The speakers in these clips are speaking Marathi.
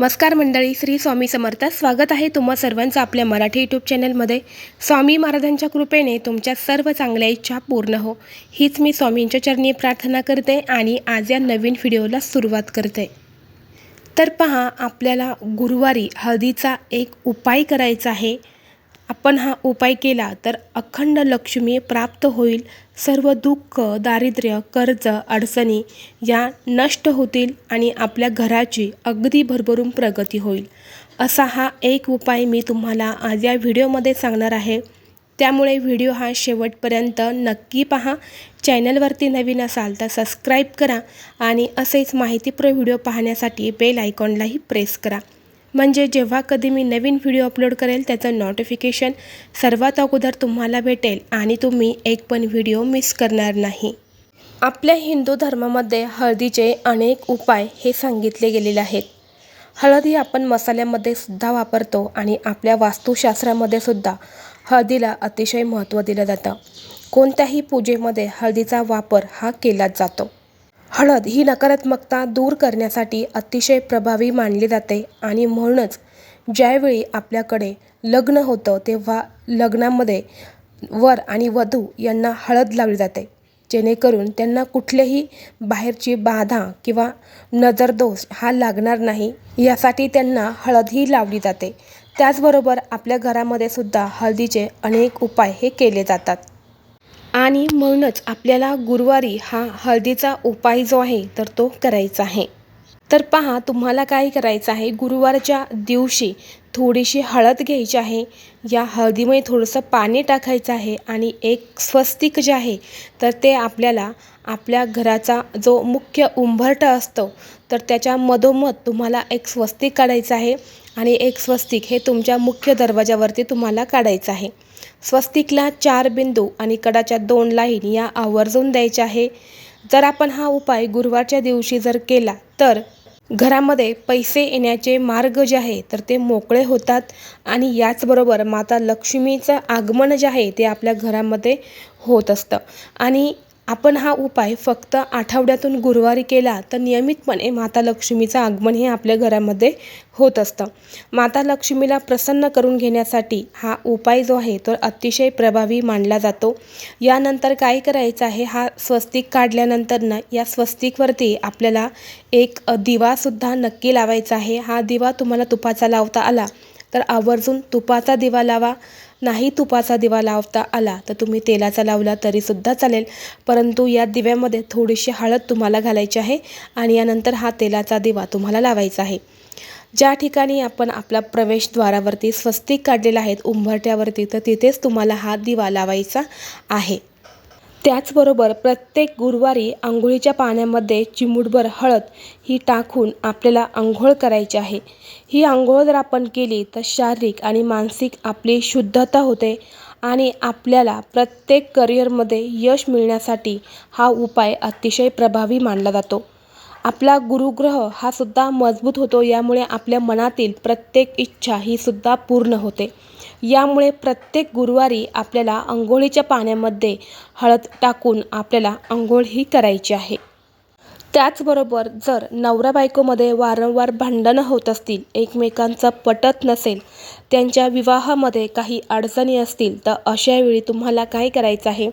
नमस्कार मंडळी श्री स्वामी समर्थ. स्वागत आहे तुम्हा सर्वांचं आपल्या मराठी यूट्यूब चॅनलमध्ये स्वामी महाराजांच्या कृपेने तुमच्या सर्व चांगल्या इच्छा पूर्ण हो. हीच मी स्वामींच्या चरणी प्रार्थना करते आणि आज या नवीन व्हिडिओला सुरुवात करते. तर पहा आपल्याला गुरुवारी हळदीचा एक उपाय करायचा आहे. आपण हा उपाय केला तर अखंड लक्ष्मी प्राप्त होईल. सर्व दुःख दारिद्र्य कर्ज अडचणी या नष्ट होतील आणि आपल्या घराची अगदी भरभरून प्रगती होईल. असा हा एक उपाय मी तुम्हाला आज या व्हिडिओमध्ये सांगणार आहे. त्यामुळे व्हिडिओ हा शेवटपर्यंत नक्की पहा. चॅनलवरती नवीन असाल तर सबस्क्राईब करा आणि असेच माहितीपूर्ण व्हिडिओ पाहण्यासाठी बेल आयकॉनलाही प्रेस करा. म्हणजे जेव्हा कधी मी नवीन व्हिडिओ अपलोड करेल त्याचं नोटिफिकेशन सर्वात अगोदर तुम्हाला भेटेल आणि तुम्ही एक पण व्हिडिओ मिस करणार नाही. आपल्या हिंदू धर्मामध्ये हळदीचे अनेक उपाय हे सांगितले गेलेले आहेत. हळद ही आपण मसाल्यामध्ये सुद्धा वापरतो आणि आपल्या वास्तुशास्त्रामध्ये सुद्धा हळदीला अतिशय महत्त्व दिलं जातं. कोणत्याही पूजेमध्ये हळदीचा वापर हा केलाच जातो. हळद ही नकारात्मकता दूर करण्यासाठी अतिशय प्रभावी मानली जाते आणि म्हणूनच ज्यावेळी आपल्याकडे लग्न होतं तेव्हा लग्नामध्ये वर आणि वधू यांना हळद लावली जाते. जेणेकरून त्यांना कुठलेही बाहेरची बाधा किंवा नजरदोष हा लागणार नाही. यासाठी त्यांना हळदही लावली जाते. त्याचबरोबर आपल्या घरामध्ये सुद्धा हळदीचे अनेक उपाय हे केले जातात. आणि म्हणूनच आपल्याला गुरुवारी हा हळदीचा उपाय जो आहे तर तो करायचा आहे. तर पहा तुम्हाला काय करायचं आहे? गुरुवारच्या दिवशी थोडीशी हळद घ्यायची आहे. या हळदीमध्ये थोडंसं पाणी टाकायचं आहे आणि एक स्वस्तिक जे आहे तर ते आपल्याला आपल्या घराचा जो मुख्य उंबरठा असतो तर त्याच्या मधोमध तुम्हाला एक स्वस्तिक काढायचं आहे. आणि एक स्वस्तिक हे तुमच्या मुख्य दरवाजावरती तुम्हाला काढायचं आहे. स्वस्तिकला चार बिंदू आणि कडाच्या दोन लाईन या आवर्जून द्यायच्या आहे. जर आपण हा उपाय गुरुवारच्या दिवशी जर केला तर घरामध्ये पैसे येण्याचे मार्ग जे आहे तर ते मोकळे होतात. आणि याचबरोबर माता लक्ष्मीचं आगमन जे आहे ते आपल्या घरामध्ये होत असतं. आणि आपण हा उपाय फक्त आठवड्यातून गुरुवारी केला तर नियमितपणे माता लक्ष्मीचं आगमन हे आपल्या घरामध्ये होत असतं. माता लक्ष्मीला प्रसन्न करून घेण्यासाठी हा उपाय जो आहे तो अतिशय प्रभावी मानला जातो. यानंतर काय करायचं आहे? हा स्वस्तिक काढल्यानंतरनं या स्वस्तिकवरती आपल्याला एक दिवासुद्धा नक्की लावायचा आहे. हा दिवा तुम्हाला तुपाचा लावता आला. तर आवर्जून तुपाचा दिवा लावा. नाही तुपाचा दिवा लावता आला तर तुम्ही तेलाचा लावला तरीसुद्धा चालेल. परंतु या दिव्यामध्ये थोडीशी हळद तुम्हाला घालायची आहे आणि यानंतर हा तेलाचा दिवा तुम्हाला लावायचा आहे. ज्या ठिकाणी आपण आपला प्रवेशद्वारावरती स्वस्तिक काढलेला आहेत उंबरट्यावरती तर तिथेच तुम्हाला हा दिवा लावायचा आहे. त्याचबरोबर प्रत्येक गुरुवारी आंघोळीच्या पाण्यामध्ये चिमूटभर हळद ही टाकून आपल्याला आंघोळ करायची आहे. ही आंघोळ जर आपण केली तर शारीरिक आणि मानसिक आपली शुद्धता होते आणि आपल्याला प्रत्येक करिअरमध्ये यश मिळण्यासाठी हा उपाय अतिशय प्रभावी मानला जातो. आपला गुरुग्रह हा सुद्धा मजबूत होतो यामुळे आपल्या मनातील प्रत्येक इच्छा ही सुद्धा पूर्ण होते. यामुळे प्रत्येक गुरुवारी आपल्याला अंघोळीच्या पाण्यामध्ये हळद टाकून आपल्याला अंघोळ ही करायची आहे. त्याचबरोबर जर नवरा बायकोमध्ये वारंवार भांडणं होत असतील एकमेकांचं पटत नसेल त्यांच्या विवाहामध्ये काही अडचणी असतील तर अशावेळी तुम्हाला काय करायचं आहे?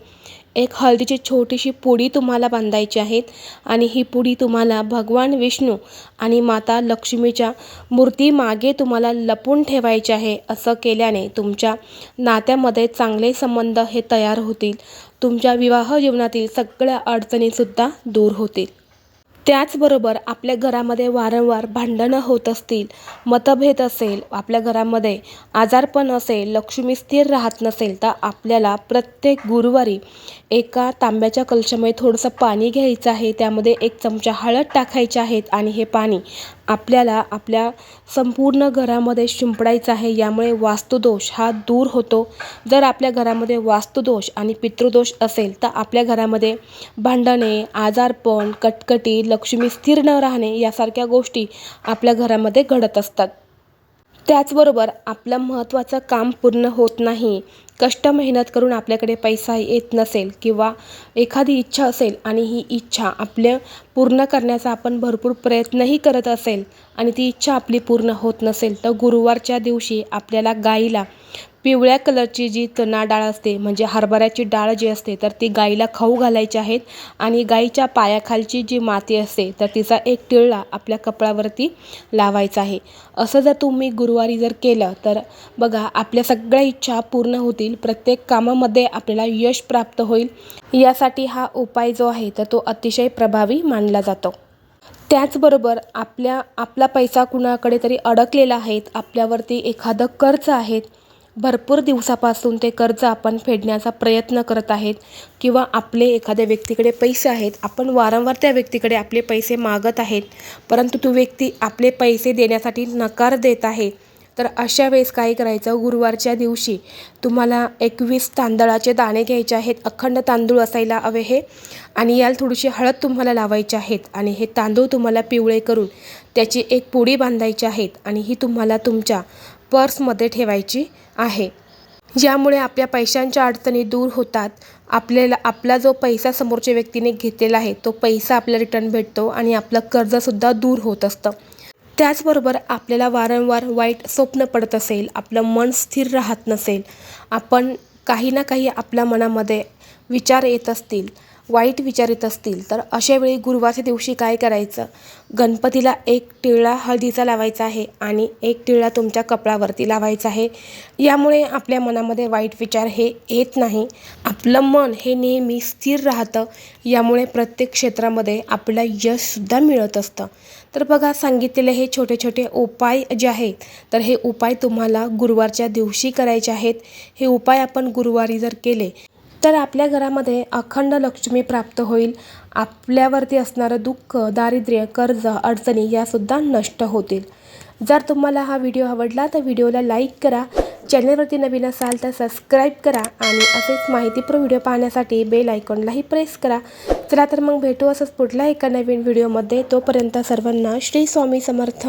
एक हळदीची छोटीशी पुडी तुम्हाला बांधायची आहेत आणि ही पुडी तुम्हाला भगवान विष्णू आणि माता लक्ष्मीच्या मूर्तीमागे तुम्हाला लपून ठेवायचे आहे. असं केल्याने तुमच्या नात्यामध्ये चांगले संबंध हे तयार होतील. तुमच्या विवाह जीवनातील सगळ्या अडचणीसुद्धा दूर होतील. त्याचबरोबर आपल्या घरामध्ये वारंवार भांडणं होत असतील मतभेद असेल आपल्या घरामध्ये आजारपण असेल लक्ष्मी स्थिर राहत नसेल तर आपल्याला प्रत्येक गुरुवारी एका तांब्याच्या कलशामध्ये थोडंसं पाणी घ्यायचं आहे. त्यामध्ये एक चमचा हळद टाकायची आहेत आणि हे पाणी आपल्याला आपल्या संपूर्ण घरामध्ये शिंपडायचं आहे. यामुळे वास्तुदोष हा दूर होतो. जर आपल्या घरामध्ये वास्तुदोष आणि पितृदोष असेल तर आपल्या घरामध्ये भांडणे आजारपण कटकटी लक्ष्मी स्थिर न राहणे यासारख्या गोष्टी आपल्या घरामध्ये घडत असतात. त्याचबरोबर आपलं महत्त्वाचं काम पूर्ण होत नाही. कष्ट मेहनत करून आपल्याकडे पैसा येत नसेल किंवा एखादी इच्छा असेल आणि ही इच्छा आपल्या पूर्ण करण्याचा आपण भरपूर प्रयत्नही करत असेल आणि ती इच्छा आपली पूर्ण होत नसेल तर गुरुवारच्या दिवशी आपल्याला गाईला पिवळ्या कलरची जी चणा डाळ असते म्हणजे हरभऱ्याची डाळ जी असते तर ती गाईला खाऊ घालायची आहेत. आणि गाईच्या पायाखालची जी माती असते तर तिचा एक टिळा आपल्या कपड्यावरती लावायचा आहे. असं जर तुम्ही गुरुवारी जर केलं तर बघा आपल्या सगळ्या इच्छा पूर्ण होतील. प्रत्येक कामामध्ये आपल्याला यश प्राप्त होईल. यासाठी हा उपाय जो आहे तर तो अतिशय प्रभावी मानला जातो. त्याचबरोबर आपल्या आपला पैसा कुणाकडे तरी अडकलेला आहेत आपल्यावरती एखादं कर्ज आहे भरपूर दिवसापासून ते कर्ज आपण फेडण्याचा प्रयत्न करत आहेत किंवा आपले एखाद्या व्यक्तीकडे पैसे आहेत आपण वारंवार त्या व्यक्तीकडे आपले पैसे मागत आहेत परंतु तो व्यक्ती आपले पैसे देण्यासाठी नकार देत आहे तर अशा वेळेस काय करायचं? गुरुवारच्या दिवशी तुम्हाला एकवीस तांदळाचे दाणे घ्यायचे आहेत अखंड तांदूळ असायला हवे हे आणि याला थोडीशी हळद तुम्हाला लावायची आहेत आणि हे तांदूळ तुम्हाला पिवळे करून त्याची एक पुडी बांधायची आहेत आणि ही तुम्हाला तुमच्या पर्समध्ये ठेवायची आहे. ज्यामुळे आपल्या पैशांच्या अडचणी दूर होतात. आपल्याला आपला जो पैसा समोरच्या व्यक्तीने घेतलेला आहे तो पैसा आपल्याला रिटर्न भेटतो आणि आपलं कर्जसुद्धा दूर होत असतं. त्याचबरोबर आपल्याला वारंवार वाईट स्वप्न पडत असेल आपलं मन स्थिर राहत नसेल आपण काही ना काही आपल्या मनामध्ये विचार येत असतील वाईट विचार येत असतील तर अशा वेळी गुरुवारच्या दिवशी काय करायचं? गणपतीला एक टिळा हळदीचा लावायचा आहे आणि एक टिळा तुमच्या कपडावरती लावायचा आहे. यामुळे आपल्या मनामध्ये वाईट विचार हे येत नाही. आपलं मन हे नेहमी स्थिर राहतं. यामुळे प्रत्येक क्षेत्रामध्ये आपल्याला यशसुद्धा मिळत असतं. तर बघा सांगितलेले हे छोटे छोटे उपाय जे आहेत तर हे उपाय तुम्हाला गुरुवारच्या दिवशी करायचे आहेत. हे उपाय आपण गुरुवारी जर केले तर आपल्या घरामध्ये अखंड लक्ष्मी प्राप्त होईल. आपल्यावरती असणारं दुःख दारिद्र्य कर्ज अडचणी यासुद्धा नष्ट होतील. जर तुम्हाला हा व्हिडिओ आवडला तर व्हिडिओला लाईक करा. चॅनलवरती नवीन असाल तर सबस्क्राईब करा आणि असेच माहितीपूर्ण व्हिडिओ पाहण्यासाठी बेल आयकॉनलाही प्रेस करा. चला तर मग भेटू असंच पुढल्या एका नवीन व्हिडिओमध्ये. तोपर्यंत सर्वांना श्री स्वामी समर्थ.